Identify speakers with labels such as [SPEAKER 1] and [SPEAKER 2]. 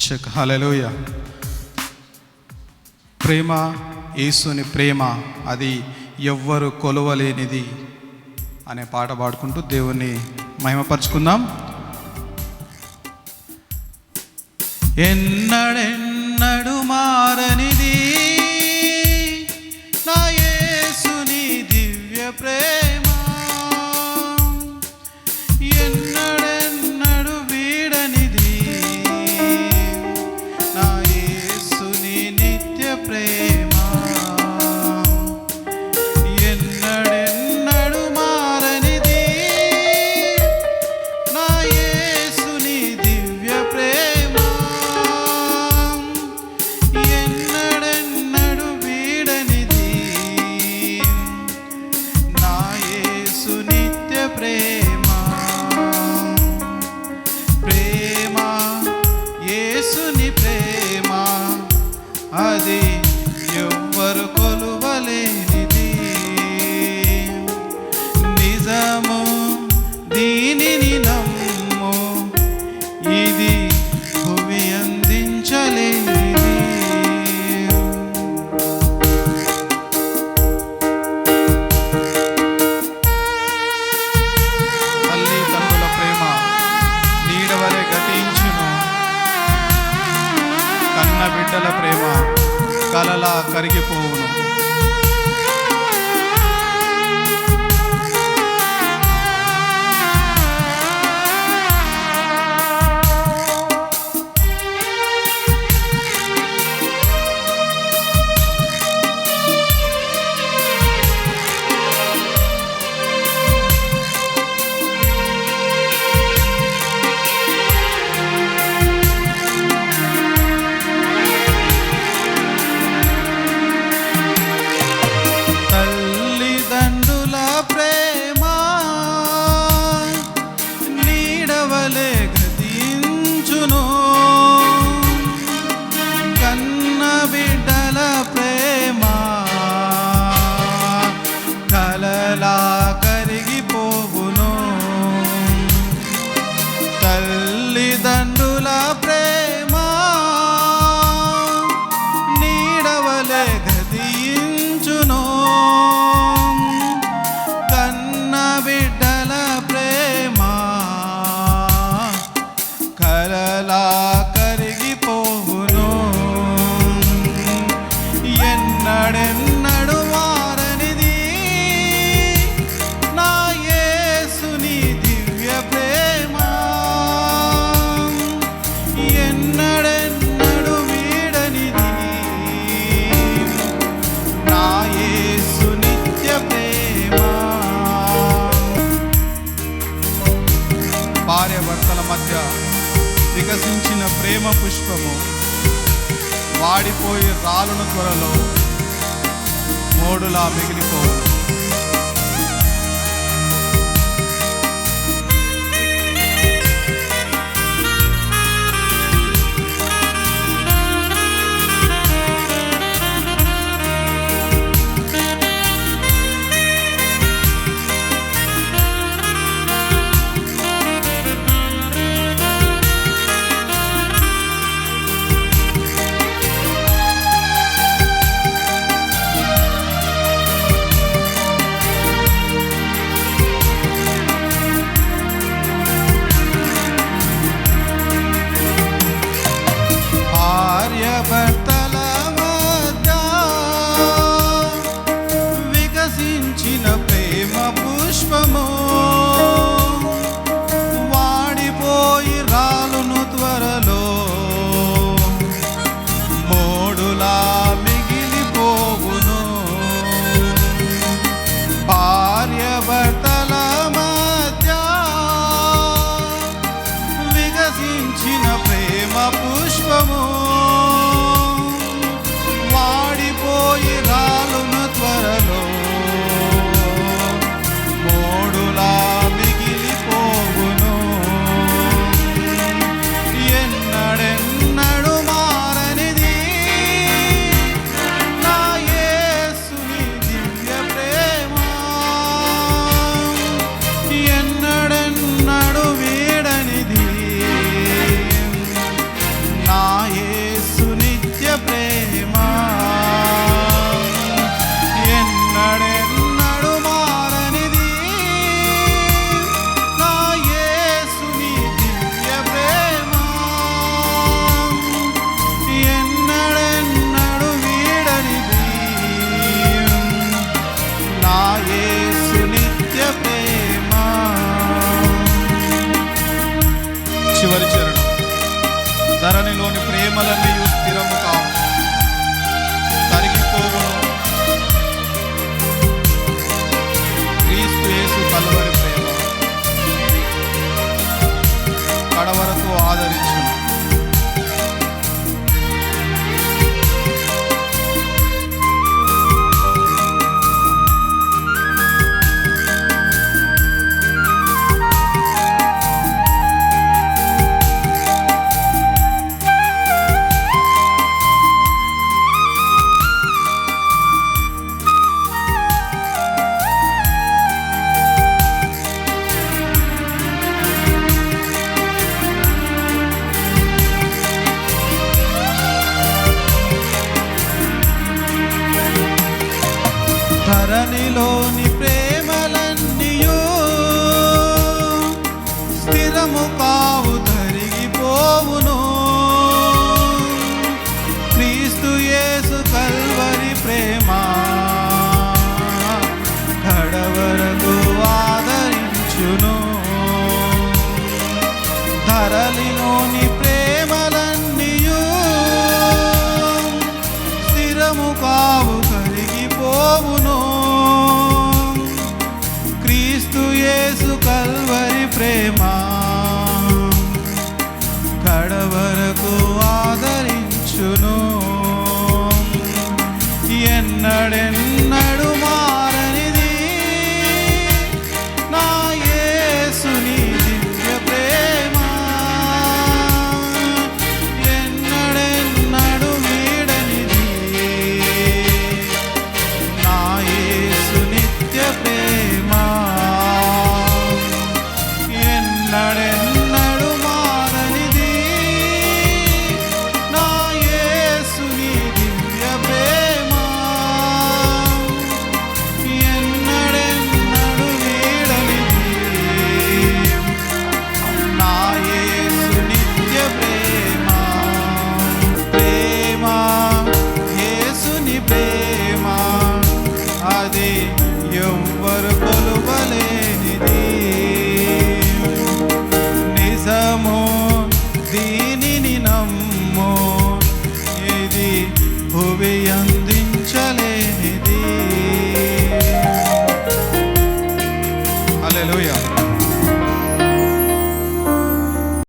[SPEAKER 1] Check ప్రేమ యేసుని ప్రేమ అది ఎవ్వరు కొలవలేనిది అనే పాట పాడుకుంటూ దేవుణ్ణి మహిమపరుచుకుందాం. ఎన్నడెన్నడు మారని see. కలలా కరిగిపోవును. పుష్పము వాడిపోయి రాలును త్వరలో మోడులా మిగిలిపో gente não. Malami. ధరలిలోని